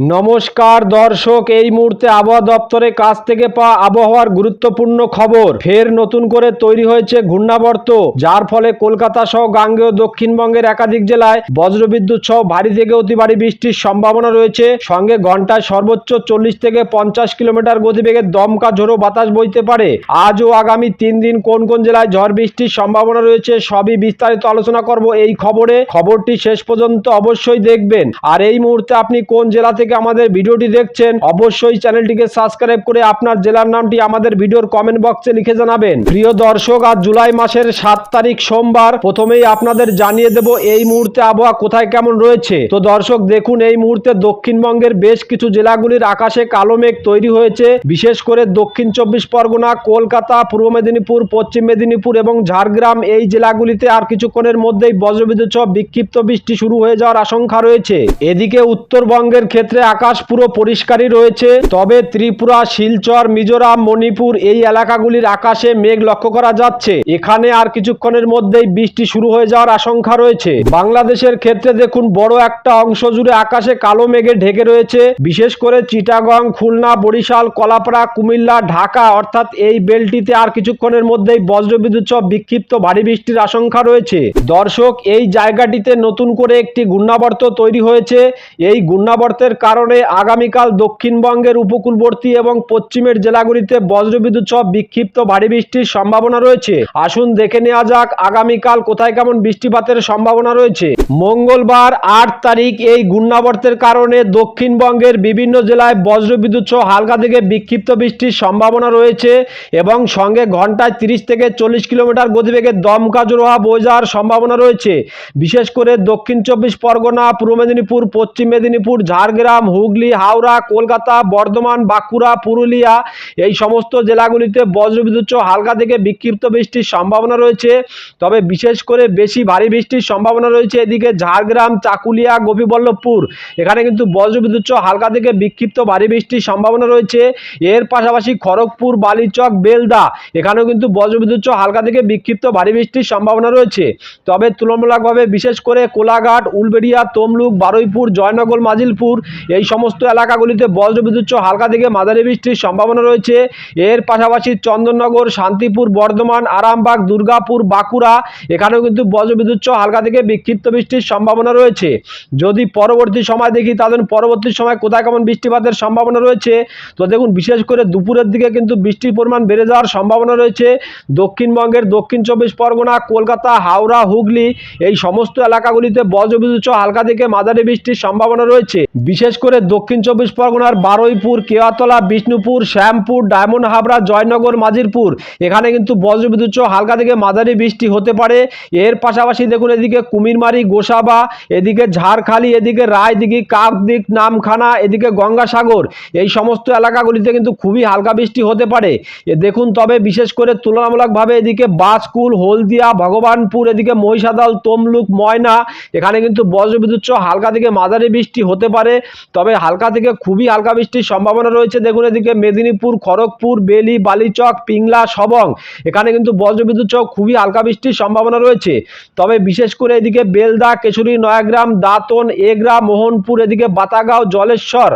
নমস্কার দর্শক, এই মুহূর্তে আবহাওয়া দপ্তরের কাছ থেকে পাওয়া আবহাওয়ার গুরুত্বপূর্ণ খবর। ফের নতুন করে তৈরি হয়েছে ঘূর্ণাবর্ত, যার ফলে কলকাতা সহ গাঙ্গেয় দক্ষিণবঙ্গের একাধিক জেলায় বজ্রবিদ্যুৎ সহ ভারী থেকে অতি ভারী বৃষ্টির সম্ভাবনা রয়েছে। সঙ্গে ঘন্টায় সর্বোচ্চ চল্লিশ থেকে পঞ্চাশ কিলোমিটার গতিবেগে দমকা ঝোড়ো বাতাস বইতে পারে। আজ ও আগামী তিন দিন কোন কোন জেলায় ঝড় বৃষ্টির সম্ভাবনা রয়েছে সবই বিস্তারিত আলোচনা করব এই খবরে। খবরটি শেষ পর্যন্ত অবশ্যই দেখবেন। আর এই মুহূর্তে আপনি কোন জেলা থেকে আমাদের ভিডিওটি দেখছেন, অবশ্যই চ্যানেলটিকে সাবস্ক্রাইব করে আপনার জেলার নামটি আমাদের ভিডিওর কমেন্ট বক্সে লিখে জানাবেন। প্রিয় দর্শক, আজ জুলাই মাসের সাত তারিখ সোমবার, প্রথমেই আপনাদের জানিয়ে দেব এই মুহূর্তে আবহাওয়া কোথায় কেমন রয়েছে। তো দর্শক, দেখুন, এই মুহূর্তে দক্ষিণবঙ্গের বেশ কিছু জেলাগুলির আকাশে কালো মেঘ তৈরি হয়েছে। বিশেষ করে দক্ষিণ চব্বিশ পরগনা, কলকাতা, পূর্ব মেদিনীপুর, পশ্চিম মেদিনীপুর এবং ঝাড়গ্রাম এই জেলাগুলিতে আর কিছুক্ষণের মধ্যেই বজ্রবিদ্যুৎ সহ বিক্ষিপ্ত বৃষ্টি শুরু হয়ে যাওয়ার আশঙ্কা রয়েছে। এদিকে উত্তরবঙ্গের ক্ষেত্রে আকাশ পুরো পরিষ্কারই রয়েছে। তবে ত্রিপুরা, শিলচর, মিজোরাম, মণিপুর এই এলাকাগুলির আকাশে মেঘ লক্ষ্য করা যাচ্ছে। এখানে আর কিছুক্ষণের মধ্যেই বৃষ্টি শুরু হয়ে যাওয়ার আশঙ্কা রয়েছে। বাংলাদেশের ক্ষেত্রে দেখুন, বড় একটা অংশ জুড়ে আকাশে কালো মেঘে ঢেকে রয়েছে। বিশেষ করে চিটাগং, খুলনা, বরিশাল, কলাপাড়া, কুমিল্লা, ঢাকা অর্থাৎ এই বেলটিতে আর কিছুক্ষণের মধ্যেই বজ্রবিদ্যুৎ সহ বিক্ষিপ্ত ভারী বৃষ্টির আশঙ্কা রয়েছে। দর্শক, এই জায়গাটিতে নতুন করে একটি ঘূর্ণাবর্ত তৈরি হয়েছে। এই গুণাবর্তের ঘূর্ণাবর্তের কারণে আগামীকাল দক্ষিণবঙ্গের উপকূলবর্তী এবং পশ্চিমের জেলাগুলিতে বজ্রবিদ্যুৎ সহ বিক্ষিপ্ত ভারী বৃষ্টির সম্ভাবনা রয়েছে। আসুন দেখে নেওয়া যাক আগামীকাল কোথায় কেমন বৃষ্টিপাতের সম্ভাবনা রয়েছে। মঙ্গলবার আট তারিখ এই ঘূর্ণাবর্তের কারণে দক্ষিণবঙ্গের বিভিন্ন জেলায় বজ্রবিদ্যুৎ সহ হালকা থেকে বিক্ষিপ্ত বৃষ্টির সম্ভাবনা রয়েছে এবং সঙ্গে ঘন্টায় তিরিশ থেকে চল্লিশ কিলোমিটার গতিবেগে দমকা জোড়া বয়ে যাওয়ার সম্ভাবনা রয়েছে। বিশেষ করে দক্ষিণ চব্বিশ পরগনা, পূর্ব মেদিনীপুর, পশ্চিম মেদিনীপুর, ঝাড়গ্রাম হুগলি, হাওড়া, কলকাতা, বর্ধমান, বাঁকুড়া, পুরুলিয়া এই সমস্ত জেলাগুলিতে বজ্রবিদ্যুৎ হালকা থেকে বিক্ষিপ্ত বৃষ্টির সম্ভাবনা রয়েছে। তবে বিশেষ করে বেশি ভারী বৃষ্টির সম্ভাবনা রয়েছে এদিকে ঝাড়গ্রাম, চাকুলিয়া, গোপীবল্লভপুর। এখানে কিন্তু বজ্রবিদ্যুৎ হালকা থেকে বিক্ষিপ্ত ভারী বৃষ্টির সম্ভাবনা রয়েছে। এর পাশাপাশি খড়গপুর, বালিচক, বেলদা এখানেও কিন্তু বজ্রবিদ্যুৎ হালকা থেকে বিক্ষিপ্ত ভারী বৃষ্টির সম্ভাবনা রয়েছে। তবে তুলনামূলকভাবে বিশেষ করে কোলাঘাট, উলবেড়িয়া, তমলুক, বারুইপুর, জয়নগর, মাজিলপুর এই সমস্ত এলাকাগুলিতে বজ্রবিদ্যুৎ হালকা থেকে মাঝারি বৃষ্টির সম্ভাবনা রয়েছে। এর পাশাপাশি চন্দননগর, শান্তিপুর, বর্ধমান, আরামবাগ, দুর্গাপুর, বাঁকুড়া, এখানেও কিন্তু বজ্রবিদ্যুৎ হালকা থেকে বিক্ষিপ্ত বৃষ্টির সম্ভাবনা রয়েছে। যদি পরবর্তী সময় দেখি তাদের পরবর্তী সময় কোথায় কেমন বৃষ্টিপাতের সম্ভাবনা রয়েছে? তো দেখুন, বিশেষ করে দুপুরের দিকে কিন্তু বৃষ্টির পরিমাণ বেড়ে যাওয়ার সম্ভাবনা রয়েছে। দক্ষিণবঙ্গের দক্ষিণ চব্বিশ পরগনা, কলকাতা, হাওড়া, হুগলি, এই সমস্ত এলাকাগুলিতে বজ্রবিদ্যুৎ হালকা থেকে মাঝারি বৃষ্টির সম্ভাবনা রয়েছে। বিশেষ করে দক্ষিণ চব্বিশ পরগনার বারুইপুর, কেওয়াতলা, বিষ্ণুপুর, শ্যামপুর, ডায়মন্ড হাবড়া, জয়নগর, মাজিরপুর। এখানে কিন্তু বজ্রবিদ্যুৎ হালকা থেকে মাঝারি বৃষ্টি হতে পারে। এর পাশাপাশি দেখুন এদিকে কুমিরমারি, গোসাবা, এদিকে ঝাড়খালি, এদিকে রায়দিঘি কাকদিক নামখানা, এদিকে গঙ্গাসাগর। এই সমস্ত এলাকাগুলিতে কিন্তু খুবই হালকা বৃষ্টি হতে পারে। এ দেখুন তবে বিশেষ করে তুলনামূলকভাবে এদিকে বাসকুল হলদিয়া, ভগবানপুর, এদিকে মহিষাদল, তমলুক, ময়না। এখানে কিন্তু বজ্রবিদ্যুৎ হালকা থেকে মাঝারি বৃষ্টি হতে পারে। তবে হালকা থেকে খুবই হালকা বৃষ্টির সম্ভাবনা রয়েছে। দেখুন এদিকে মেদিনীপুর, খড়গপুর, বেলি, বালিচক, পিংলা, সবং। এখানে কিন্তু বজ্রবিদ্যুৎ সহ খুবই হালকা বৃষ্টির সম্ভাবনা রয়েছে। তবে বিশেষ করে এদিকে বেলদা, কেশরী, নয়াগ্রাম, দাঁতন, এগরা, মোহনপুর, এদিকে বাতাগাঁও, জলেশ্বর,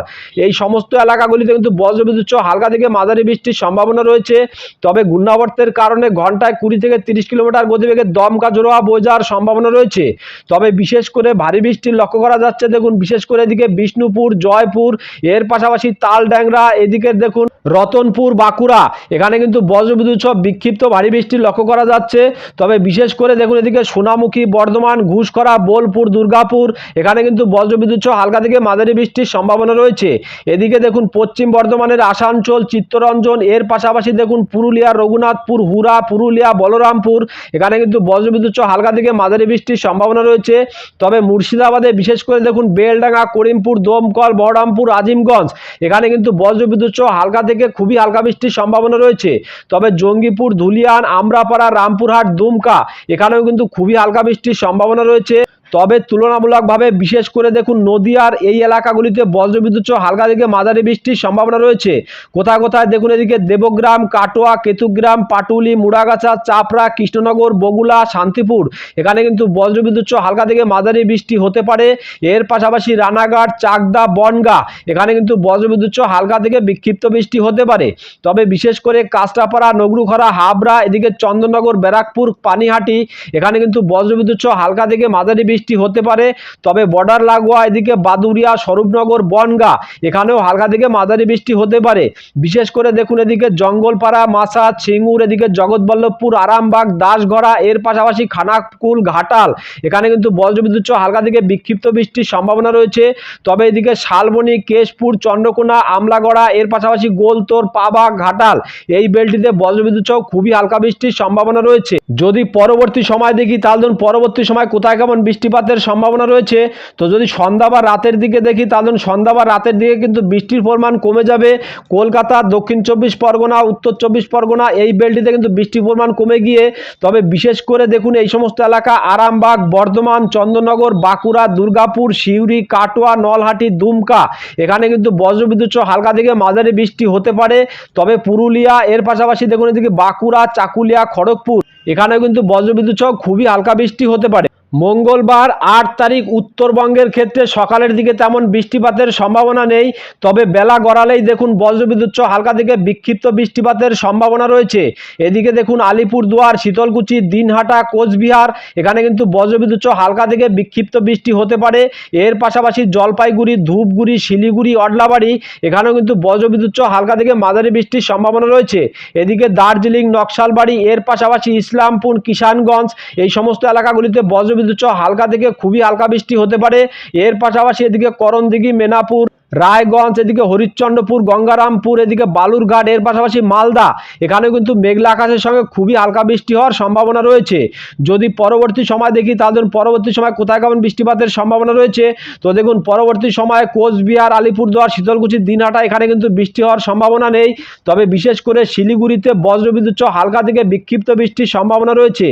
এই সমস্ত এলাকাগুলিতে কিন্তু বজ্রবিদ্যুৎ সহ হালকা থেকে মাঝারি বৃষ্টির সম্ভাবনা রয়েছে। তবে ঘূর্ণাবর্তের কারণে ঘন্টায় কুড়ি থেকে তিরিশ কিলোমিটার গতিবেগে দমকা জোড়া যাওয়ার সম্ভাবনা রয়েছে। তবে বিশেষ করে ভারী বৃষ্টির লক্ষ্য করা যাচ্ছে। দেখুন বিশেষ করে এদিকে বিষ্ণুপুর জয়পুর, এর পাশাপাশি তালড্যাংরা এদিকে দেখুন রতনপুর, বাঁকুড়া। এখানে কিন্তু বজ্রবিদ্যুৎ সহ বিক্ষিপ্ত ভারী বৃষ্টি লক্ষ্য করা যাচ্ছে। তবে বিশেষ করে দেখুন এদিকে সোনামুখী, বর্ধমান, ঘুষখরা, বোলপুর, দুর্গাপুর, এখানে কিন্তু বজ্রবিদ্যুৎ সহ হালকা থেকে মাঝারি বৃষ্টির সম্ভাবনা রয়েছে। এদিকে দেখুন পশ্চিম বর্ধমানের আসানসোল, চিত্তরঞ্জন, এর পাশাপাশি দেখুন পুরুলিয়া, রঘুনাথপুর হুরা পুরুলিয়া, বলরামপুর। এখানে কিন্তু বজ্রবিদ্যুৎ সহ হালকা থেকে মাঝারি বৃষ্টির সম্ভাবনা রয়েছে। তবে মুর্শিদাবাদে বিশেষ করে দেখুন বেলডাঙ্গা, করিমপুর দমকল বহরমপুর, আজিমগঞ্জ। এখানে কিন্তু বজ্রবিদ্যুৎ সহ হালকা থেকে খুবই হালকা বৃষ্টির সম্ভাবনা রয়েছে। তবে জঙ্গিপুর, ধুলিয়ান, আমরাপাড়া, রামপুরহাট, দুমকা, এখানেও কিন্তু খুবই হালকা বৃষ্টির সম্ভাবনা রয়েছে। তবে তুলনামূলকভাবে বিশেষ করে দেখুন নদীয়ার এই এলাকাগুলিতে বজ্রবিদ্যুৎ হালকা থেকে মাঝারি বৃষ্টির সম্ভাবনা রয়েছে। কোথায় কোথায় দেখুন এদিকে দেবগ্রাম, কাটোয়া, কেতুগ্রাম, পাটুলি, মুড়াগাছা, চাপড়া, কৃষ্ণনগর, বগুলা, শান্তিপুর। এখানে কিন্তু বজ্রবিদ্যুৎ হালকা থেকে মাঝারি বৃষ্টি হতে পারে। এর পাশাপাশি রানাঘাট, চাকদা, বনগা, এখানে কিন্তু বজ্রবিদ্যুৎ হালকা থেকে বিক্ষিপ্ত বৃষ্টি হতে পারে। তবে বিশেষ করে কাস্টাপাড়া নগরুখরা, হাবড়া, এদিকে চন্দননগর ব্যারাকপুর, পানিহাটি, এখানে কিন্তু বজ্রবিদ্যুৎ হালকা থেকে মাঝারি বৃষ্টি হতে পারে, তবে বর্ডার লাগোয়া এদিকে বাদুরিয়া স্বরূপনগর, বনগা, এখানেও হালকা থেকে মাঝারি বৃষ্টি হতে পারে। বিশেষ করে দেখুন এদিকে জঙ্গলপাড়া মাসা ছিঙ্গুর এদিকে জগৎবল্লভপুর, আরামবাগ, দাসগড়া, এর পাশাপাশি খানাকুল, ঘাটাল। এখানে কিন্তু বজ্রবিদ্যুৎ হালকা থেকে বিক্ষিপ্ত বৃষ্টির সম্ভাবনা রয়েছে। তবে এদিকে শালবনি, কেশপুর, চন্দ্রকোনা, আমলাগড়া, এর পাশাপাশি গোলতোর পাবাগ ঘাটাল, এই বেলটিতে বজ্রবিদ্যুৎ সহ খুবই হালকা বৃষ্টির সম্ভাবনা রয়েছে। যদি পরবর্তী সময় দেখি, তাহলে পরবর্তী সময় কোথায় কেমন বৃষ্টিপাতের সম্ভাবনা রয়েছে। তো যদি সন্ধ্যা বা রাতের দিকে দেখি, তাহলে সন্ধ্যা বা রাতের দিকে কিন্তু বৃষ্টির পরিমাণ কমে যাবে। কলকাতা, দক্ষিণ চব্বিশ পরগনা, উত্তর চব্বিশ পরগনা, এই বেলটিতে কিন্তু বৃষ্টির পরিমাণ কমে গিয়ে, তবে বিশেষ করে দেখুন এই সমস্ত এলাকা, আরামবাগ, বর্ধমান চন্দননগর বাঁকুড়া, দুর্গাপুর, সিউড়ি, কাটোয়া, নলহাটি, দুমকা, এখানে কিন্তু বজ্রবিদ্যুৎ হালকা থেকে মাঝারি বৃষ্টি হতে পারে। তবে পুরুলিয়া, এর পাশাপাশি দেখুন এদিকে বাঁকুড়া, চাকুলিয়া, খড়গপুর, এখানেও কিন্তু বজ্রবিদ্যুৎ সহ খুবই হালকা বৃষ্টি হতে পারে। মঙ্গলবার আট তারিখ উত্তরবঙ্গের ক্ষেত্রে সকালের দিকে তেমন বৃষ্টিপাতের সম্ভাবনা নেই, তবে বেলা গড়ালেই দেখুন বজ্রবিদ্যুৎ হালকা থেকে বিক্ষিপ্ত বৃষ্টিপাতের সম্ভাবনা রয়েছে। এদিকে দেখুন আলিপুরদুয়ার, শীতলকুচি, দিনহাটা, কোচবিহার, এখানে কিন্তু বজ্রবিদ্যুৎ হালকা থেকে বিক্ষিপ্ত বৃষ্টি হতে পারে। এর পাশাপাশি জলপাইগুড়ি, ধূপগুড়ি, শিলিগুড়ি, অডলাবাড়ি, এখানেও কিন্তু বজ্রবিদ্যুৎ হালকা থেকে মাঝারি বৃষ্টির সম্ভাবনা রয়েছে। এদিকে দার্জিলিং, নকশালবাড়ি, এর পাশাপাশি ইসলামপুর, কিষানগঞ্জ, এই সমস্ত এলাকাগুলিতে বজ্রবিদ্যুৎ সহ হালকা থেকে খুবই হালকা বৃষ্টি হতে পারে। এর পাশাপাশি এদিকে করণদিঘি মেনাপুর রায়গঞ্জ, এদিকে হরিশ্চন্দ্রপুর, গঙ্গারামপুর, এদিকে বালুরঘাট, এর পাশাপাশি মালদা। এখানে কিন্তু মেঘলা আকাশের সঙ্গে খুবই হালকা বৃষ্টি হওয়ার সম্ভাবনা রয়েছে। যদি পরবর্তী সময় দেখি, তাহলে পরবর্তী সময় কোথায় কেমন বৃষ্টিপাতের সম্ভাবনা রয়েছে? তো দেখুন, পরবর্তী সময়ে কোচবিহার, আলিপুরদুয়ার, শীতলকুচি, দিনহাটা, এখানে কিন্তু বৃষ্টি হওয়ার সম্ভাবনা নেই। তবে বিশেষ করে শিলিগুড়িতে বজ্রবিদ্যুৎ হালকা থেকে বিক্ষিপ্ত বৃষ্টির সম্ভাবনা রয়েছে।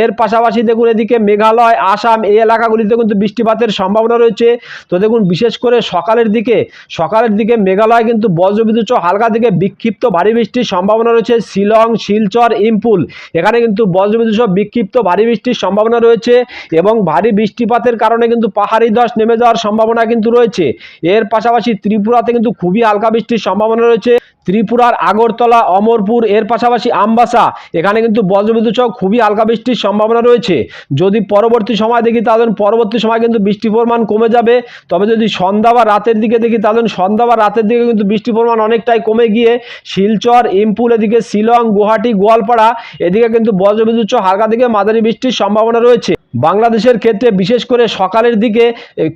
এর পাশাপাশি দেখুন, এদিকে মেঘালয়, আসাম, এই এলাকাগুলিতে কিন্তু বৃষ্টিপাতের সম্ভাবনা রয়েছে। তো দেখুন, বিশেষ করে সকালের দিকে সকালের দিকে মেঘালয় কিন্তু বজ্রবিদ্যুৎ হালকা থেকে বিক্ষিপ্ত ভারী বৃষ্টির সম্ভাবনা রয়েছে। শিলং, শিলচর, ইম্পুল এখানে কিন্তু বজ্রবিদ্যুৎ বিক্ষিপ্ত ভারী বৃষ্টির সম্ভাবনা রয়েছে এবং ভারী বৃষ্টিপাতের কারণে কিন্তু পাহাড়ি ধস নেমে যাওয়ার সম্ভাবনা কিন্তু রয়েছে। এর পাশাপাশি ত্রিপুরাতে কিন্তু খুবই হালকা বৃষ্টির সম্ভাবনা রয়েছে। ত্রিপুরার আগরতলা, অমরপুর, এর পাশাপাশি আমবাসা। এখানে কিন্তু বজ্রবিদ্যুৎ সহ খুবই হালকা বৃষ্টির সম্ভাবনা রয়েছে। যদি পরবর্তী সময় দেখি, তাহলে পরবর্তী সময় কিন্তু বৃষ্টির পরিমাণ কমে যাবে। তবে যদি সন্ধ্যা বা রাতের দিকে দেখি, তাহলে সন্ধ্যা বা রাতের দিকে কিন্তু বৃষ্টির পরিমাণ অনেকটাই কমে গিয়ে শিলচর ইম্পুল এদিকে শিলং, গুয়াহাটি, গোয়ালপাড়া, এদিকে কিন্তু বজ্রবিদ্যুৎ সহ হালকা থেকে মাঝারি বৃষ্টির সম্ভাবনা রয়েছে। বাংলাদেশের ক্ষেত্রে বিশেষ করে সকালের দিকে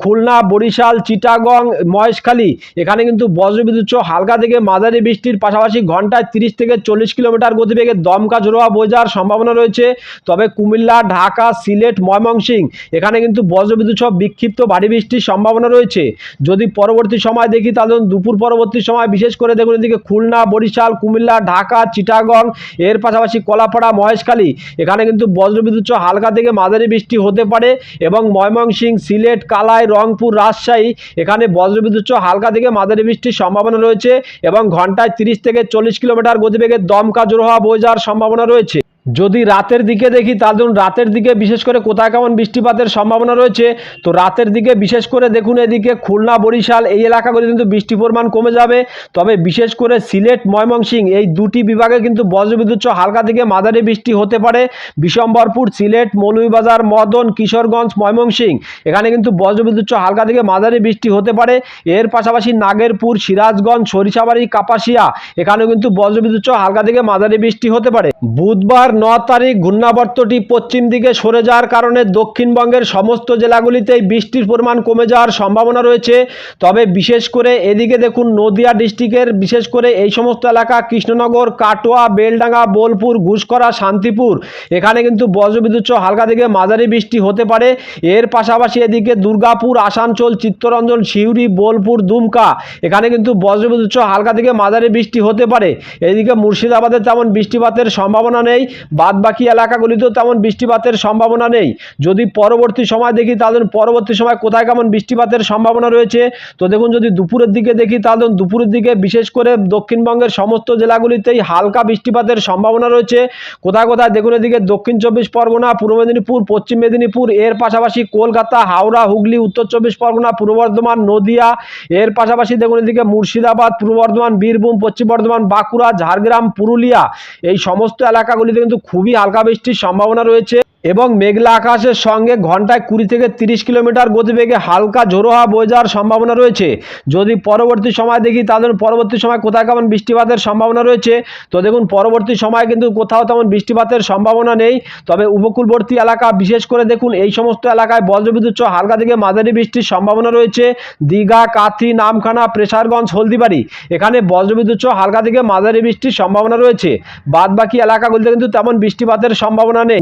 খুলনা, বরিশাল, চিটাগং, মহেশখালী, এখানে কিন্তু বজ্রবিদ্যুৎ সহ হালকা থেকে মাঝারি বৃষ্টির পাশাপাশি ঘন্টায় তিরিশ থেকে চল্লিশ কিলোমিটার গতিবেগে দমকা জোড়োয়া বোঝার সম্ভাবনা রয়েছে। তবে কুমিল্লা, ঢাকা, সিলেট, ময়মনসিংহ, এখানে কিন্তু বজ্রবিদ্যুৎ সহ বিক্ষিপ্ত ভারী বৃষ্টির সম্ভাবনা রয়েছে। যদি পরবর্তী সময় দেখি, তাহলে দুপুর পরবর্তী সময়, বিশেষ করে দেখুন এদিকে খুলনা, বরিশাল, কুমিল্লা, ঢাকা, চিটাগং, এর পাশাপাশি কলাপাড়া, মহেশখালী, এখানে কিন্তু বজ্রবিদ্যুৎ সহ হালকা থেকে মাঝারি বৃষ্টি হতে পারে এবং ময়মনসিংহ, সিলেট, কালাই, রংপুর, রাজশাহী, এখানে বজ্রবিদ্যুৎ সহ হালকা থেকে মাঝারি বৃষ্টির সম্ভাবনা রয়েছে এবং ঘন্টায় তিরিশ থেকে চল্লিশ কিলোমিটার গতিবেগে দমকা হওয়া বয়ে যাওয়ার সম্ভাবনা রয়েছে। যদি রাতের দিকে দেখি, তাহলে ধরুন রাতের দিকে বিশেষ করে কোথায় কেমন বৃষ্টিপাতের সম্ভাবনা রয়েছে, তো রাতের দিকে বিশেষ করে দেখুন এদিকে খুলনা, বরিশাল এই এলাকাগুলি কিন্তু বৃষ্টির পরিমাণ কমে যাবে। তবে বিশেষ করে সিলেট, ময়মনসিংহ এই দুটি বিভাগে কিন্তু বজ্রবিদ্যুৎ হালকা থেকে মাঝারি বৃষ্টি হতে পারে। বিশম্বরপুর, সিলেট, মৌলভীবাজার, মদন, কিশোরগঞ্জ, ময়মনসিংহ এখানে কিন্তু বজ্রবিদ্যুৎ হালকা থেকে মাঝারি বৃষ্টি হতে পারে। এর পাশাপাশি নাগেরপুর, সিরাজগঞ্জ, সরিষাবাড়ি, কাপাসিয়া এখানেও কিন্তু বজ্রবিদ্যুৎ হালকা থেকে মাঝারি বৃষ্টি হতে পারে। বুধবার ন তারিখ ঘূর্ণাবর্তটি পশ্চিম দিকে সরে যাওয়ার কারণে দক্ষিণবঙ্গের সমস্ত জেলাগুলিতেই বৃষ্টির পরিমাণ কমে যাওয়ার সম্ভাবনা রয়েছে। তবে বিশেষ করে এদিকে দেখুন, নদিয়া ডিস্ট্রিক্টের বিশেষ করে এই সমস্ত এলাকা কৃষ্ণনগর, কাটোয়া, বেলডাঙ্গা, বোলপুর ঘুষকরা শান্তিপুর। এখানে কিন্তু বজ্রবিদ্যুৎ হালকা থেকে মাঝারি বৃষ্টি হতে পারে। এর পাশাপাশি এদিকে দুর্গাপুর, আসানসোল, চিত্তরঞ্জন, সিউড়ি, বোলপুর, দুমকা, এখানে কিন্তু বজ্রবিদ্যুৎ হালকা থেকে মাঝারি বৃষ্টি হতে পারে। এদিকে মুর্শিদাবাদে তেমন বৃষ্টিপাতের সম্ভাবনা নেই। বাদ বাকি এলাকাগুলিতেও তেমন বৃষ্টিপাতের সম্ভাবনা নেই। যদি পরবর্তী সময় দেখি, তাহলে পরবর্তী সময় কোথায় কেমন বৃষ্টিপাতের সম্ভাবনা রয়েছে? তো দেখুন, যদি দুপুরের দিকে দেখি, তাহলে দুপুরের দিকে বিশেষ করে দক্ষিণবঙ্গের সমস্ত জেলাগুলিতেই হালকা বৃষ্টিপাতের সম্ভাবনা রয়েছে। কোথায় কোথায়? দেখুন এদিকে দক্ষিণ চব্বিশ পরগনা, পূর্ব মেদিনীপুর, পশ্চিম মেদিনীপুর, এর পাশাপাশি কলকাতা, হাওড়া, হুগলি, উত্তর চব্বিশ পরগনা, পূর্ব বর্ধমান, নদিয়া, এর পাশাপাশি দেখুন এদিকে মুর্শিদাবাদ, পূর্ব বর্ধমান, বীরভূম, পশ্চিম বর্ধমান, বাঁকুড়া, ঝাড়গ্রাম, পুরুলিয়া, এই সমস্ত এলাকাগুলিতে কিন্তু খুবই হালকা বৃষ্টির সম্ভাবনা রয়েছে। এবং মেঘলা আকাশের সঙ্গে ঘন্টায় কুড়ি থেকে তিরিশ কিলোমিটার গতিবেগে হালকা ঝোড়ো হাওয়া বয়ে যাওয়ার সম্ভাবনা রয়েছে। যদি পরবর্তী সময় দেখি, তাহলে পরবর্তী সময় কোথায় কেমন বৃষ্টিপাতের সম্ভাবনা রয়েছে। তো দেখুন, পরবর্তী সময় কিন্তু কোথাও তেমন বৃষ্টিপাতের সম্ভাবনা নেই। তবে উপকূলবর্তী এলাকা, বিশেষ করে দেখুন, এই সমস্ত এলাকায় বজ্রবিদ্যুৎ সহ হালকা থেকে মাঝারি বৃষ্টির সম্ভাবনা রয়েছে। দীঘা কাথি নামখানা, প্রেসারগঞ্জ, হলদিবাড়ি, এখানে বজ্রবিদ্যুৎ সহ হালকা থেকে মাঝারি বৃষ্টির সম্ভাবনা রয়েছে। বাদ বাকি এলাকাগুলিতে কিন্তু তেমন বৃষ্টিপাতের সম্ভাবনা নেই।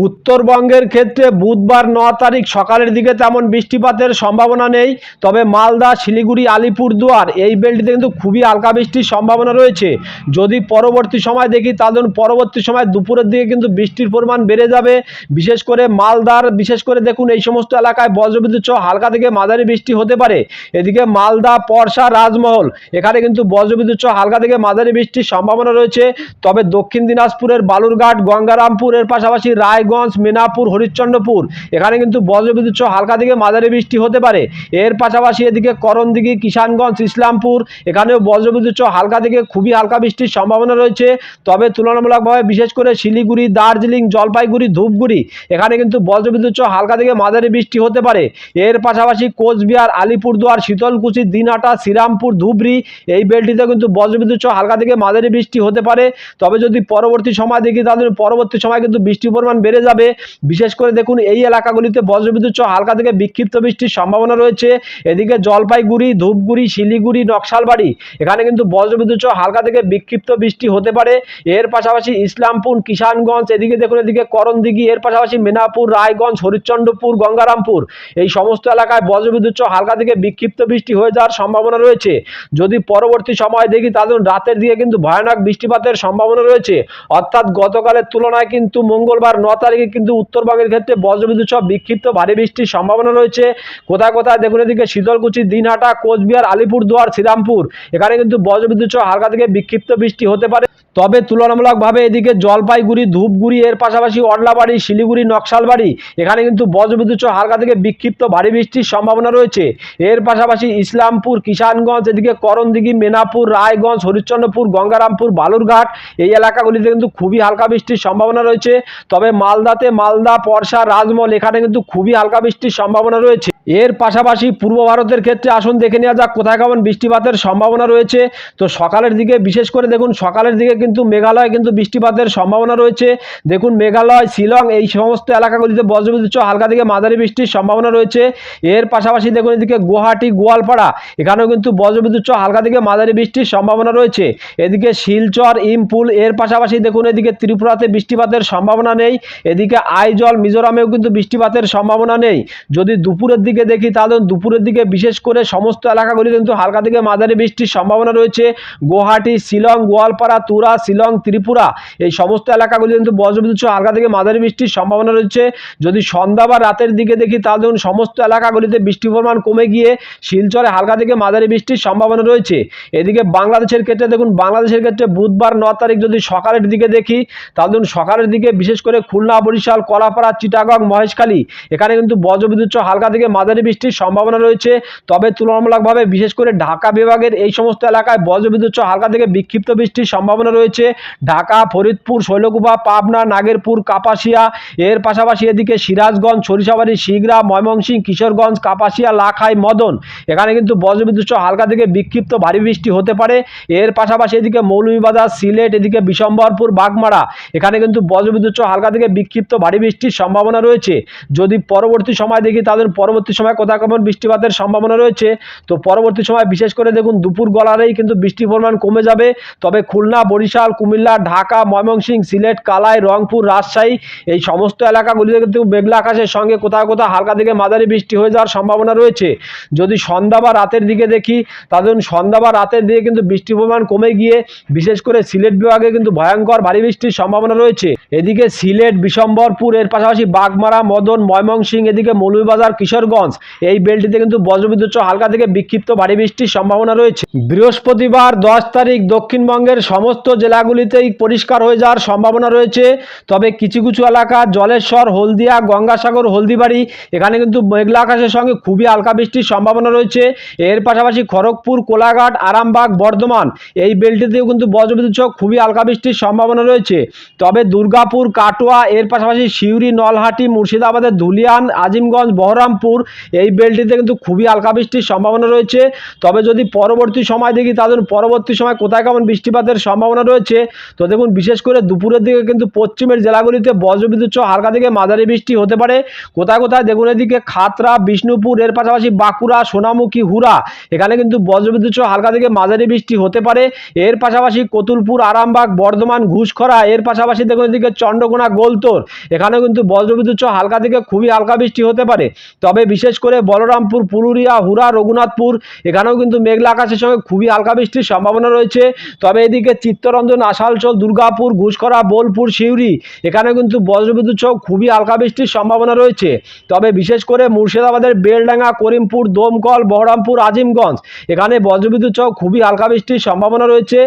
উত্তরবঙ্গের ক্ষেত্রে বুধবার ন তারিখ সকালের দিকে তেমন বৃষ্টিপাতের সম্ভাবনা নেই, তবে মালদা, শিলিগুড়ি, আলিপুরদুয়ার এই বেল্টটিতে কিন্তু খুবই হালকা বৃষ্টির সম্ভাবনা রয়েছে। যদি পরবর্তী সময় দেখি, তাহলে পরবর্তী সময় দুপুরের দিকে কিন্তু বৃষ্টির পরিমাণ বেড়ে যাবে। বিশেষ করে মালদার, বিশেষ করে দেখুন এই সমস্ত এলাকায় বজ্রবিদ্যুৎ সহ হালকা থেকে মাঝারি বৃষ্টি হতে পারে। এদিকে মালদা, পরশা, রাজমহল, এখানে কিন্তু বজ্রবিদ্যুৎ সহ হালকা থেকে মাঝারি বৃষ্টির সম্ভাবনা রয়েছে। তবে দক্ষিণ দিনাজপুরের বালুরঘাট গঙ্গারামপুরের পাশাপাশি রায়গঞ্জ মেনাপুর হরিশ্চন্দ্রপুর। এখানে কিন্তু বজ্রবিদ্যুৎ সহ হালকা থেকে মাঝারি বৃষ্টি হতে পারে। এর পাশাপাশি এদিকে করণদিঘি, কিষানগঞ্জ, ইসলামপুর, এখানেও বজ্রবিদ্যুৎ সহ হালকা থেকে খুবই হালকা বৃষ্টির সম্ভাবনা রয়েছে। তবে তুলনামূলকভাবে বিশেষ করে শিলিগুড়ি, দার্জিলিং, জলপাইগুড়ি, ধূপগুড়ি, এখানে কিন্তু বজ্রবিদ্যুৎ সহ হালকা থেকে মাঝারি বৃষ্টি হতে পারে। এর পাশাপাশি কোচবিহার, আলিপুরদুয়ার, শীতলকুচি, দিনহাটা, শ্রীরামপুর, ধুবড়ি, এই বেলটিতে কিন্তু বজ্রবিদ্যুৎ সহ হালকা থেকে মাঝারি বৃষ্টি হতে পারে। তবে যদি পরবর্তী সময় দেখি, তাহলে পরবর্তী সময় কিন্তু বৃষ্টির পরিমাণ বেড়ে যাবে। বিশেষ করে দেখুন এই এলাকাগুলিতে বজ্রবিদ্যুৎ সহ হালকা থেকে বিক্ষিপ্ত বৃষ্টির সম্ভাবনা রয়েছে। এদিকে জলপাইগুড়ি, ধূপগুড়ি, শিলিগুড়ি, নকশালবাড়ি, এখানে কিন্তু বজ্রবিদ্যুৎ সহ হালকা থেকে বিক্ষিপ্ত বৃষ্টি হতে পারে। এর পাশাপাশি ইসলামপুর, কিষানগঞ্জ, এদিকে দেখুন এদিকে করণদিঘি, এর পাশাপাশি মেনাপুর, রায়গঞ্জ, হরিশ্চন্দ্রপুর, গঙ্গারামপুর। এই সমস্ত এলাকায় বজ্রবিদ্যুৎ সহ হালকা থেকে বিক্ষিপ্ত বৃষ্টি হয়ে যাওয়ার সম্ভাবনা রয়েছে। যদি পরবর্তী সময় দেখি তাদের রাতের দিকে কিন্তু ভয়ানক বৃষ্টিপাতের সম্ভাবনা রয়েছে। অর্থাৎ গতকালের তুলনায় কিন্তু মঙ্গলবার ন তারিখে কিন্তু উত্তরবঙ্গের ক্ষেত্রে বজ্রবিদ্যুৎ সহ বিক্ষিপ্ত ভারী বৃষ্টির সম্ভাবনা রয়েছে। কোথায় কোথায়? দেখুন এদিকে শীতলকুচি, দিনহাটা, কোচবিহার, আলিপুরদুয়ার, শ্রীরামপুর। এখানে কিন্তু বজ্রবিদ্যুৎ সহ হালকা থেকে বিক্ষিপ্ত বৃষ্টি হতে পারে। তবে তুলনামূলকভাবে এদিকে জলপাইগুড়ি, ধূপগুড়ি, এর পাশাপাশি অডলাবাড়ি, শিলিগুড়ি, নকশালবাড়ি, এখানে কিন্তু বজ্রবিদ্যুৎ হালকা থেকে বিক্ষিপ্ত ভারী বৃষ্টির সম্ভাবনা রয়েছে। এর পাশাপাশি ইসলামপুর, কিষানগঞ্জ, এদিকে করণদিঘি, মেনাপুর, রায়গঞ্জ, হরিশ্চন্দ্রপুর, গঙ্গারামপুর, বালুরঘাট, এই এলাকাগুলিতে কিন্তু খুবই হালকা বৃষ্টির সম্ভাবনা রয়েছে। তবে মালদাতে মালদা পরশা রাজমহল এখানে কিন্তু খুবই হালকা বৃষ্টির সম্ভাবনা রয়েছে। এর পাশাপাশি পূর্ব ভারতের ক্ষেত্রে আসুন দেখে নেওয়া যাক কোথায় কেমন বৃষ্টিপাতের সম্ভাবনা রয়েছে। তো সকালের দিকে বিশেষ করে দেখুন, সকালের দিকে কিন্তু মেঘালয় কিন্তু বৃষ্টিপাতের সম্ভাবনা রয়েছে। দেখুন, মেঘালয়, শিলং এই সমস্ত এলাকাগুলিতে বজ্রবিদ্যুৎ হালকা থেকে মাঝারি বৃষ্টির সম্ভাবনা রয়েছে। এর পাশাপাশি দেখুন এদিকে গুয়াহাটি, গোয়ালপাড়া, এখানেও কিন্তু বজ্রবিদ্যুৎ হালকা থেকে মাঝারি বৃষ্টির সম্ভাবনা রয়েছে। এদিকে শিলচর, ইমপুল, এর পাশাপাশি দেখুন এদিকে ত্রিপুরাতে বৃষ্টিপাতের সম্ভাবনা নেই। এদিকে আইজল, মিজোরামেও কিন্তু বৃষ্টিপাতের সম্ভাবনা নেই। যদি দুপুরের দিকে দেখি, তাহলে দুপুরের দিকে বিশেষ করে সমস্ত এলাকাগুলি কিন্তু হালকা থেকে মাঝারি বৃষ্টির সম্ভাবনা রয়েছে। গুয়াহাটি, শিলং, গোয়ালপাড়া তুরা শিলং, ত্রিপুরা, এই সমস্ত এলাকাগুলি কিন্তু বজ্রবিদ্যুৎ সহ হালকা থেকে মাঝারি বৃষ্টির সম্ভাবনা রয়েছে। যদি সন্ধ্যা বা রাতের দিকে দেখি, তাহলে দেখুন সমস্ত এলাকাগুলিতে বৃষ্টির পরিমাণ কমে গিয়ে শিলচরে হালকা থেকে মাঝারি বৃষ্টির সম্ভাবনা রয়েছে। এদিকে বাংলাদেশের ক্ষেত্রে দেখুন, বাংলাদেশের ক্ষেত্রে বুধবার ন তারিখ যদি সকালের দিকে দেখি, তাহলে দেখুন সকালের দিকে বিশেষ করে খুলনা, বরিশাল, কলাপাড়া, চিটাগং, মহেশখালী, এখানে কিন্তু বজ্রবিদ্যুৎ সহ হালকা থেকে মাঝারি বৃষ্টির সম্ভাবনা রয়েছে। তবে তুলনামূলকভাবে বিশেষ করে ঢাকা বিভাগের এই সমস্ত এলাকায় বজ্রবিদ্যুৎ সহ হালকা থেকে বিক্ষিপ্ত বৃষ্টির সম্ভাবনা রয়েছে। ঢাকা, ফরিদপুর, শৈলকুপা, পাবনা, নাগেরপুর, কাপাসিয়া। এর পাশাপাশি এদিকে সিরাজগঞ্জ, সরিষাবাড়ি শিগরা ময়মনসিংহ, কিশোরগঞ্জ, কাপাসিয়া, লাখাই, মদন। এখানে কিন্তু বজ্রবিদ্যুৎ হালকা থেকে বিক্ষিপ্ত ভারী বৃষ্টি হতে পারে। এর পাশাপাশি এদিকে মৌলভীবাজার, সিলেট, এদিকে বিশম্বরপুর, বাগমারা। এখানে কিন্তু বজ্রবিদ্যুৎ হালকা থেকে বিক্ষিপ্ত ভারী বৃষ্টির সম্ভাবনা রয়েছে। যদি পরবর্তী সময় দেখি তাদের পরবর্তী সময় কোথায় কেমন বৃষ্টিপাতের সম্ভাবনা রয়েছে। তো পরবর্তী সময় বিশেষ করে দেখুন, দুপুর গলারেই কিন্তু বৃষ্টির পরিমাণ কমে যাবে। তবে খুলনা, বরিশাল বরিশাল, কুমিল্লা, ঢাকা, ময়মনসিংহ, সিলেট, কালাই, রংপুর, রাজশাহী এই সমস্ত এলাকাগুলিতে কিন্তু মেঘলা আকাশের সঙ্গে কোথাও কোথাও হালকা থেকে মাঝারি বৃষ্টি হয়ে যাওয়ার সম্ভাবনা রয়েছে। যদি সন্ধ্যা বা রাতের দিকে দেখি তাদের সন্ধ্যা বা রাতের দিকে কিন্তু বৃষ্টির পরিমাণ কমে গিয়ে, বিশেষ করে সিলেট বিভাগে কিন্তু ভয়ঙ্কর ভারী বৃষ্টির সম্ভাবনা রয়েছে। এদিকে সিলেট, বিশম্বরপুর, এর পাশাপাশি বাগমারা, মদন, ময়মনসিংহ, এদিকে মৌলভীবাজার, কিশোরগঞ্জ, এই বেলটিতে কিন্তু বজ্রবিদ্যুৎ হালকা থেকে বিক্ষিপ্ত ভারী বৃষ্টির সম্ভাবনা রয়েছে। বৃহস্পতিবার দশ তারিখ দক্ষিণবঙ্গের সমস্ত জেলাগুলিতেই পরিষ্কার হয়ে যাওয়ার সম্ভাবনা রয়েছে। তবে কিছু কিছু এলাকা জলেশ্বর, হলদিয়া, গঙ্গাসাগর, হলদিবাড়ি, এখানে কিন্তু মেঘলা আকাশের সঙ্গে খুবই হালকা বৃষ্টির সম্ভাবনা রয়েছে। এর পাশাপাশি খড়গপুর, কোলাঘাট, আরামবাগ, বর্ধমান এই বেলটিতেও কিন্তু বজ্রবিদ্যুৎ সহ খুবই হালকা বৃষ্টির সম্ভাবনা রয়েছে। তবে দুর্গাপুর, কাটোয়া, এর পাশাপাশি সিউড়ি, নলহাটি, মুর্শিদাবাদের ধুলিয়ান, আজিমগঞ্জ, বহরমপুর এই বেলটিতে কিন্তু খুবই হালকা বৃষ্টির সম্ভাবনা রয়েছে। তবে যদি পরবর্তী সময় দেখি তাদের পরবর্তী সময় কোথায় কেমন বৃষ্টিপাতের সম্ভাবনা রয়েছে। তো দেখুন, বিশেষ করে দুপুরের দিকে কিন্তু পশ্চিমের জেলাগুলিতে বজ্রবিদ্যুৎ সহ হালকা থেকে মাঝারি বৃষ্টি হতে পারে। কোথায় কোথায় দেখুন, এদিকে খাতরা বিষ্ণুপুর, এর পাশাপাশি বাঁকুড়া, সোনামুখী হুরা এখানে কিন্তু বজ্রবিদ্যুৎ সহ হালকা থেকে মাঝারি বৃষ্টি হতে পারে। এর পাশাপাশি কতুলপুর, আরামবাগ, বর্ধমান, ঘুষখরা, এর পাশাপাশি দেখুন, এদিকে চন্দ্রকোনা, গোলতোর, এখানেও কিন্তু বজ্রবিদ্যুৎ সহ হালকা থেকে খুবই হালকা বৃষ্টি হতে পারে। তবে বিশেষ করে বলরামপুর, পুরুলিয়া হুরা রঘুনাথপুর, এখানেও কিন্তু মেঘলা আকাশের সঙ্গে খুবই হালকা বৃষ্টির সম্ভাবনা রয়েছে। তবে এদিকে চিত্তরঞ্জন আসানসোল, দুর্গাপুর, ঘুষখরা, বোলপুর, সিউড়ি। এখানে কিন্তু বজ্রবিদ্যুৎ সহ খুবই হালকা বৃষ্টির সম্ভাবনা রয়েছে। তবে বিশেষ করে মুর্শিদাবাদের বেলডাঙ্গা, করিমপুর, দমকল, বহরমপুর, আজিমগঞ্জ, এখানে বজ্রবিদ্যুৎ সহ খুবই হালকা বৃষ্টির সম্ভাবনা রয়েছে।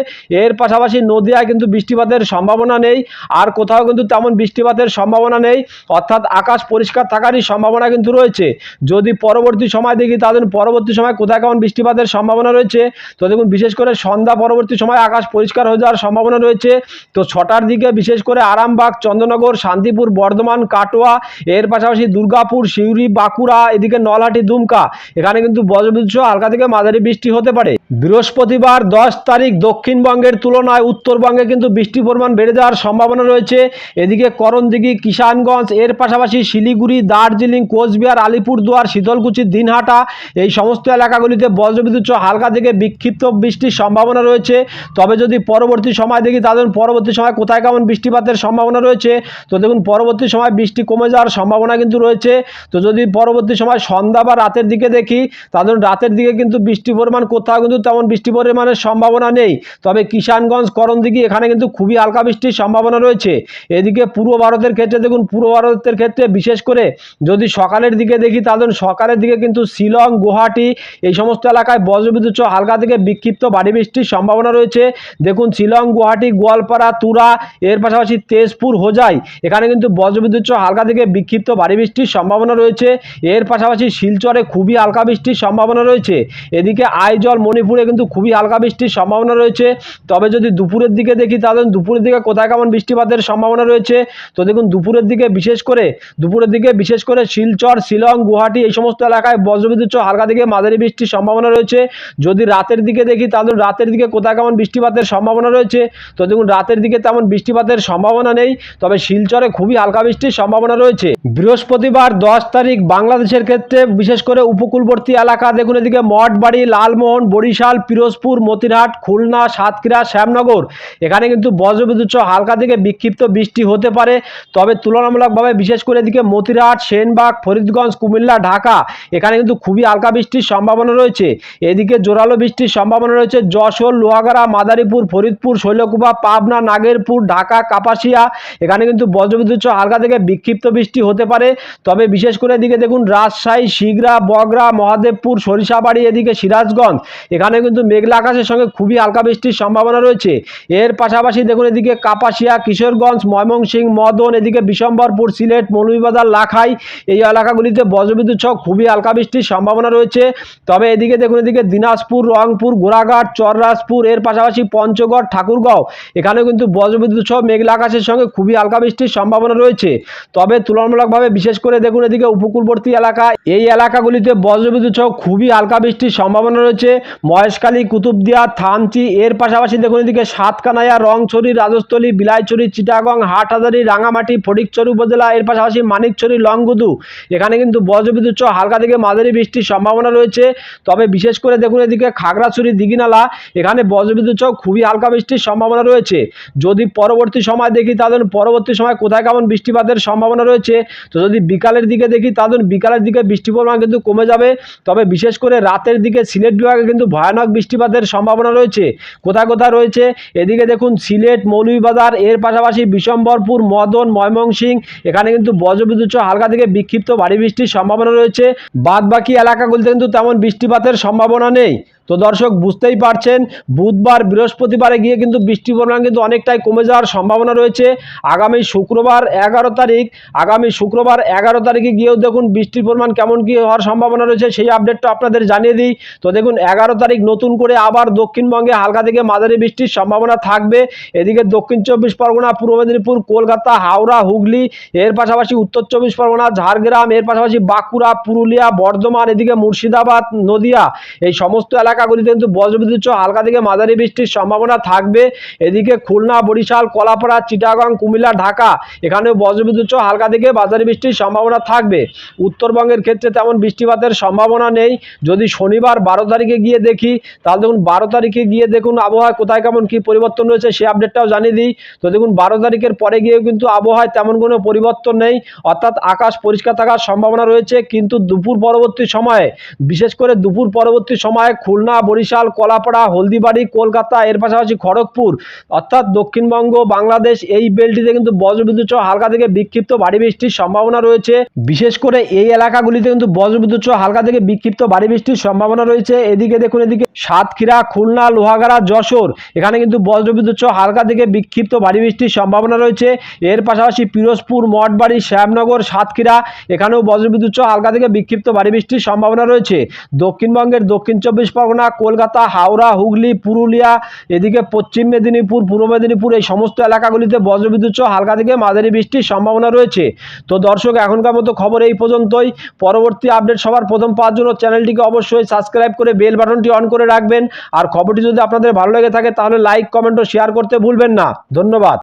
এর পাশাপাশি নদিয়ায় কিন্তু বৃষ্টিপাতের সম্ভাবনা নেই। আর কোথাও কিন্তু তেমন বৃষ্টিপাতের সম্ভাবনা নেই। অর্থাৎ আকাশ পরিষ্কার থাকারই সম্ভাবনা কিন্তু রয়েছে। যদি পরবর্তী সময় দেখি তাদের পরবর্তী সময় কোথায় কেমন বৃষ্টিপাতের সম্ভাবনা রয়েছে। তো দেখুন, বিশেষ করে সন্ধ্যা পরবর্তী সময় আকাশ পরিষ্কার হয়ে যাওয়ার সম্ভাবনা রয়েছে। তো ছটার দিকে বিশেষ করে আরামবাগ, চন্দ্রনগর, শান্তিপুর, বর্ধমান, কাটোয়া, এর পাশাপাশি দুর্গাপুর, সিউড়ি, বাঁকুড়া, এদিকে নলহাটি, দুমকা। এখানে কিন্তু বজ্রবিদ্যুৎ হালকা থেকে মাঝারি বৃষ্টি হতে পারে। বৃহস্পতিবার দশ তারিখ দক্ষিণবঙ্গের তুলনায় উত্তরবঙ্গে কিন্তু বৃষ্টির পরিমাণ বেড়ে যাওয়ার সম্ভাবনা রয়েছে। এদিকে করণদিঘি, কিষানগঞ্জ, এর পাশাপাশি শিলিগুড়ি, দার্জিলিং, কোচবিহার, আলিপুরদুয়ার, শীতলকুচি, দিনহাটা, এই সমস্ত এলাকাগুলিতে বজ্রবিদ্যুৎ হালকা থেকে বিক্ষিপ্ত বৃষ্টির সম্ভাবনা রয়েছে। তবে যদি পরবর্তী সময় দেখি তাদের পরবর্তী সময় কোথায় কেমন বৃষ্টিপাতের সম্ভাবনা রয়েছে। তো দেখুন, পরবর্তী সময় বৃষ্টি কমে যাওয়ার সম্ভাবনা কিন্তু রয়েছে। তো যদি পরবর্তী সময় সন্ধ্যা বা রাতের দিকে দেখি তাদের রাতের দিকে কিন্তু বৃষ্টি পরিমাণ কোথাও কিন্তু তেমন বৃষ্টি পরিমাণের সম্ভাবনা নেই। তবে কিষানগঞ্জ, করণদিঘি, এখানে কিন্তু খুবই হালকা বৃষ্টির সম্ভাবনা রয়েছে। এদিকে পূর্ব ভারতের ক্ষেত্রে দেখুন, পূর্ব ভারতের ক্ষেত্রে বিশেষ করে যদি সকালের দিকে দেখি তাদের সকালের দিকে কিন্তু শিলং, গুয়াহাটি এই সমস্ত এলাকায় বজ্রবিদ্যুৎ হালকা থেকে বিক্ষিপ্ত ভারী বৃষ্টির সম্ভাবনা রয়েছে। দেখুন, শিলং গুয়াহাটি, গোয়ালপাড়া, তুরা, এর পাশাপাশি তেজপুর, হোজাই। এখানে কিন্তু বজ্রবিদ্যুৎ হালকা থেকে বিক্ষিপ্ত ভারী বৃষ্টির সম্ভাবনা রয়েছে। এর পাশাপাশি শিলচরে খুবই হালকা বৃষ্টির সম্ভাবনা রয়েছে। এদিকে আইজল, মণিপুরে কিন্তু খুবই হালকা বৃষ্টির সম্ভাবনা রয়েছে। তবে যদি দুপুরের দিকে দেখি, তাহলে দুপুরের দিকে কোথায় কেমন বৃষ্টিপাতের সম্ভাবনা রয়েছে। তো দেখুন দুপুরের দিকে বিশেষ করে, দুপুরের দিকে বিশেষ করে শিলচর, শিলং, গুয়াহাটি এই সমস্ত এলাকায় বজ্রবিদ্যুৎ হালকা থেকে মাঝারি বৃষ্টির সম্ভাবনা রয়েছে। যদি রাতের দিকে দেখি, তাহলে রাতের দিকে কোথায় কেমন বৃষ্টিপাতের সম্ভাবনা রয়েছে। তো দেখুন, রাতের দিকে তেমন বৃষ্টিপাতের সম্ভাবনা নেই, তবে শিলচরে খুবই হালকা বৃষ্টির সম্ভাবনা রয়েছে। বৃহস্পতিবার দশ তারিখ বাংলাদেশের ক্ষেত্রে বিশেষ করে উপকূলবর্তী এলাকা, দেখুন এদিকে মঠবাড়ি, লালমোহন, বরিশাল, পিরোজপুর, মতিরহাট, খুলনা, সাতক্ষীরা, শ্যামনগর। এখানে কিন্তু বজ্রবিদ্যুৎ হালকা থেকে বিক্ষিপ্ত বৃষ্টি হতে পারে। তবে তুলনামূলকভাবে বিশেষ করে এদিকে মতিরহাট, সেনবাগ, ফরিদগঞ্জ, কুমিল্লা, ঢাকা, এখানে কিন্তু খুবই হালকা বৃষ্টির সম্ভাবনা রয়েছে। এদিকে জোরালো বৃষ্টির সম্ভাবনা রয়েছে যশোর, লোহাগাড়া, মাদারীপুর, ফরিদপুর শৈলকুপা, পাবনা, নাগেরপুর, ঢাকা, কাপাসিয়া, এখানে কিন্তু বজ্রবিদ্যুৎ হালকা থেকে বিক্ষিপ্ত বৃষ্টি হতে পারে। তবে বিশেষ করে এদিকে দেখুন, রাজশাহী, শিগরা বগরা মহাদেবপুর, সরিষাবাড়ি, এদিকে সিরাজগঞ্জ, এখানে কিন্তু মেঘলা আকাশের সঙ্গে খুবই হালকা বৃষ্টির সম্ভাবনা রয়েছে। এর পাশাপাশি দেখুন এদিকে কাপাসিয়া, কিশোরগঞ্জ, ময়মনসিংহ, মদন, এদিকে বিশম্বরপুর, সিলেট, মৌলভীবাজার, লাখাই, এই এলাকাগুলিতে বজ্রবিদ্যুৎ সহ খুবই হালকা বৃষ্টির সম্ভাবনা রয়েছে। তবে এদিকে দেখুন, এদিকে দিনাজপুর, রংপুর, গোড়াঘাট, চররাজপুর, এর পাশাপাশি পঞ্চগড় ঠাকুরগাঁও। এখানেও কিন্তু বজ্রবিদ্যুৎ সহ মেঘলা আকাশের সঙ্গে খুবই হালকা বৃষ্টির সম্ভাবনা রয়েছে। তবে তুলনামূলকভাবে বিশেষ করে দেখুন এদিকে উপকূলবর্তী এলাকা। এই এলাকাগুলিতে বজ্রবিদ্যুৎ সহ খুবই হালকা বৃষ্টির সম্ভাবনা রয়েছে। মহেশখালী, কুতুবদিয়া, থানচি, এর পাশাপাশি দেখুন এদিকে সাতকানাইয়া, রংছড়ি, রাজস্থলী, বিলাইছড়ি, চিটাগং, হাটহাজারি, রাঙামাটি, ফটিকছড়ি উপজেলা, এর পাশাপাশি মানিকছড়ি, লংগুদু। এখানে কিন্তু বজ্রবিদ্যুৎ সহ হালকা থেকে মাঝারি বৃষ্টির সম্ভাবনা রয়েছে। তবে বিশেষ করে দেখুন এদিকে খাগড়াছড়ি, দিঘিনালা। এখানে বজ্রবিদ্যুৎ সহ খুবই হালকা বৃষ্টি বৃষ্টির সম্ভাবনা রয়েছে। যদি পরবর্তী সময় দেখি, তাহলে পরবর্তী সময় কোথায় কেমন বৃষ্টিপাতের সম্ভাবনা রয়েছে? তো যদি বিকালের দিকে দেখি, তাহলে বিকালের দিকে বৃষ্টির পরিমাণ কিন্তু কমে যাবে। তবে বিশেষ করে রাতের দিকে সিলেট বিভাগে কিন্তু ভয়ানক বৃষ্টিপাতের সম্ভাবনা রয়েছে। কোথায় কোথায় রয়েছে? এদিকে দেখুন, সিলেট, মৌলভীবাজার, এর পাশাপাশি বিশম্বরপুর, মদন, ময়মনসিংহ, এখানে কিন্তু বজ্রবিদ্যুৎ হালকা থেকে বিক্ষিপ্ত ভারী বৃষ্টির সম্ভাবনা রয়েছে। বাদ বাকি এলাকাগুলিতে কিন্তু তেমন বৃষ্টিপাতের সম্ভাবনা নেই। তো দর্শক, বুঝতেই পারছেন, বুধবার, বৃহস্পতিবারে গিয়ে কিন্তু বৃষ্টির পরিমাণ কিন্তু অনেকটাই কমে যাওয়ার সম্ভাবনা রয়েছে। আগামী শুক্রবার এগারো তারিখ, আগামী শুক্রবার এগারো তারিখে গিয়েও দেখুন বৃষ্টির পরিমাণ কেমন কী হওয়ার সম্ভাবনা রয়েছে, সেই আপডেটটা আপনাদের জানিয়ে দিই। তো দেখুন, এগারো তারিখ নতুন করে আবার দক্ষিণবঙ্গে হালকা থেকে মাঝারি বৃষ্টির সম্ভাবনা থাকবে। এদিকে দক্ষিণ চব্বিশ পরগনা, পূর্ব মেদিনীপুর, কলকাতা, হাওড়া, হুগলি, এর পাশাপাশি উত্তর চব্বিশ পরগনা, ঝাড়গ্রাম, এর পাশাপাশি বাঁকুড়া, পুরুলিয়া, বর্ধমান, এদিকে মুর্শিদাবাদ, নদিয়া, এই সমস্ত এলাকাগুলিতে কিন্তু বজ্রবিদ্যুৎ সহ হালকা থেকে মাঝারি বৃষ্টির সম্ভাবনা থাকবে। এদিকে খুলনা, বরিশাল, কলাপাড়া, চিটাগাং, কুমিল্লা, ঢাকা, এখানেও বজ্রবিদ্যুৎ সহ হালকা থেকে মাঝারি বৃষ্টির সম্ভাবনা থাকবে। উত্তরবঙ্গের ক্ষেত্রে তেমন বৃষ্টিপাতের সম্ভাবনা নেই। যদি শনিবার বারো তারিখে গিয়ে দেখি, তাহলে দেখুন বারো তারিখে গিয়ে দেখুন আবহাওয়া কোথায় কেমন, কী পরিবর্তন রয়েছে সে আপডেটটাও জানিয়ে দিই। তো দেখুন বারো তারিখের পরে গিয়েও কিন্তু আবহাওয়ায় তেমন কোনো পরিবর্তন নেই। অর্থাৎ আকাশ পরিষ্কার থাকার সম্ভাবনা রয়েছে। কিন্তু দুপুর পরবর্তী সময়ে, বিশেষ করে দুপুর পরবর্তী সময়ে খুলনা বরিশাল, কলাপাড়া, হলদিবাড়ি, কলকাতা, এর পাশাপাশি খড়গপুর, অর্থাৎ দক্ষিণবঙ্গ, বাংলাদেশ, এই বেলটিতে কিন্তু বজ্রবিদ্যুৎ সহ হালকা থেকে বিক্ষিপ্ত ভারী বৃষ্টির সম্ভাবনা রয়েছে। বিশেষ করে এই এলাকাগুলিতে কিন্তু বজ্রবিদ্যুৎ সহ হালকা থেকে বিক্ষিপ্ত ভারী বৃষ্টির সম্ভাবনা রয়েছে। এদিকে দেখুন, এদিকে সাতক্ষীরা, খুলনা, লোহাগাড়া, যশোর, এখানে কিন্তু বজ্রবিদ্যুৎ সহ হালকা থেকে বিক্ষিপ্ত ভারী বৃষ্টির সম্ভাবনা রয়েছে। এর পাশাপাশি পিরোজপুর, মঠবাড়ি, শ্যামনগর, সাতক্ষীরা, এখানেও বজ্রবিদ্যুৎ সহ হালকা থেকে বিক্ষিপ্ত ভারী বৃষ্টির সম্ভাবনা রয়েছে। দক্ষিণবঙ্গের দক্ষিণ চব্বিশ পরগনা কলকাতা, হাওড়া, হুগলি, পুরুলিয়া, এদিকে পশ্চিম মেদিনীপুর, পূর্ব মেদিনীপুর, এই সমস্ত এলাকাগুলিতে বজ্রবিদ্যুৎ সহ হালকা থেকে মাঝারি বৃষ্টির সম্ভাবনা রয়েছে। তো দর্শক, এখনকার মতো খবর এই পর্যন্তই। পরবর্তী আপডেট সবার প্রথম পাওয়ার জন্য চ্যানেলটিকে অবশ্যই সাবস্ক্রাইব করে বেল বাটনটি অন করে রাখবেন। আর খবরটি যদি আপনাদের ভালো লেগে থাকে, তাহলে লাইক, কমেন্ট ও শেয়ার করতে ভুলবেন না। ধন্যবাদ।